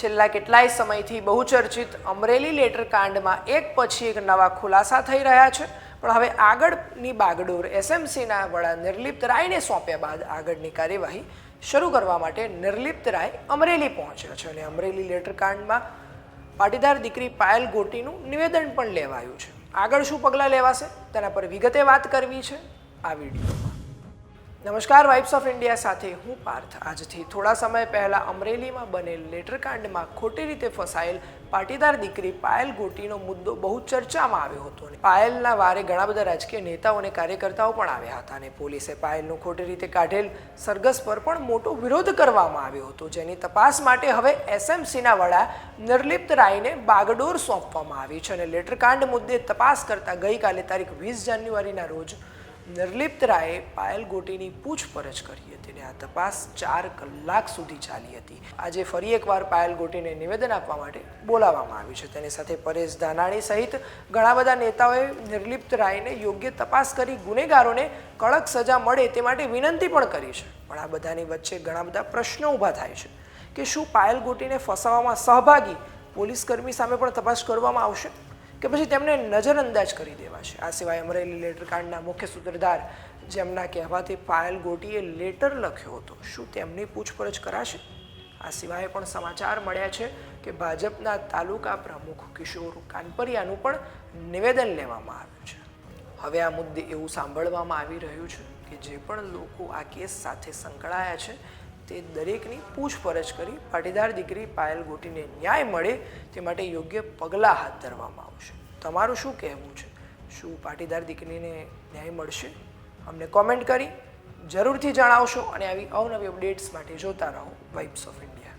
છેલ્લા કેટલાય સમયથી બહુચર્ચિત અમરેલી લેટર કાંડમાં એક પછી એક નવા ખુલાસા થઈ રહ્યા છે. પણ હવે આગળની બાગડોર એસએમસીના વડા નિર્લિપ્ત રાયને સોંપ્યા બાદ આગળની કાર્યવાહી શરૂ કરવા માટે નિર્લિપ્ત રાય અમરેલી પહોંચ્યા છે અને અમરેલી લેટર કાંડમાં પાટીદાર દીકરી પાયલ ગોટીનું નિવેદન પણ લેવાયું છે. આગળ શું પગલાં લેવાશે તેના પર વિગતે વાત કરવી છે આ વિડીયોમાં નમસ્કાર વાઇબ્સ ઓફ ઇન્ડિયા સાથે હું પાર્થ. આજથી થોડા સમય પહેલા અમરેલીમાં બનેલ લેટરકાંડમાં ખોટી રીતે ફસાયેલ પાટીદાર દીકરી પાયલ ગોટીનો મુદ્દો બહુ ચર્ચામાં આવ્યો હતો અને પાયલના વારે ઘણા બધા રાજકીય નેતાઓ અને કાર્યકર્તાઓ પણ આવ્યા હતા અને પોલીસે પાયલનું ખોટી રીતે કાઢેલ સરઘસ પર પણ મોટો વિરોધ કરવામાં આવ્યો હતો, જેની તપાસ માટે હવે એસએમસીના વડા નિર્લિપ્ત રાયને બાગડોર સોંપવામાં આવી છે અને લેટરકાંડ મુદ્દે તપાસ કરતા ગઈકાલે તારીખ વીસ જાન્યુઆરીના રોજ નિર્લિપ્ત રાયે પાયલ ગોટીની પૂછપરછ કરી હતી અને આ તપાસ ચાર કલાક સુધી ચાલી હતી. આજે ફરી એકવાર પાયલ ગોટીને નિવેદન આપવા માટે બોલાવવામાં આવ્યું છે. તેની સાથે પરેશ ધાનાણી સહિત ઘણા બધા નેતાઓએ નિર્લિપ્ત રાયને યોગ્ય તપાસ કરી ગુનેગારોને કડક સજા મળે તે માટે વિનંતી પણ કરી છે. પણ આ બધાની વચ્ચે ઘણા બધા પ્રશ્નો ઊભા થાય છે કે શું પાયલ ગોટીને ફસાવવામાં સહભાગી પોલીસ કર્મી સામે પણ તપાસ કરવામાં આવશે? કે પછી તેમને નજરઅંદાજ કરી દેવાશે. આ સિવાય અમરેલી લેટર કાંડના મુખ્ય સૂત્રધાર જેમના કહેવાથી પાયલ ગોટીએ લેટર લખ્યો હતો. શું તેમની પૂછપરછ કરાશે? આ સિવાય પણ સમાચાર મળ્યા છે કે ભાજપના તાલુકા પ્રમુખ કિશોર કાનપરિયાનું પણ નિવેદન લેવામાં આવ્યું છે. હવે આ મુદ્દે એવું સાંભળવામાં આવી રહ્યું છે કે જે પણ લોકો આ કેસ સાથે સંકળાયા છે તે દરેકની પૂછપરછ કરી પાટીદાર દીકરી પાયલ ગોટીને ન્યાય મળે તે માટે યોગ્ય પગલાં હાથ ધરવામાં આવશે. તમારું શું કહેવું છે? શું પાટીદાર દીકરીને ન્યાય મળશે? અમને કોમેન્ટ કરી જરૂરથી જણાવશો અને આવી અવનવી અપડેટ્સ માટે જોતા રહો વાઇબ્સ ઓફ ઇન્ડિયા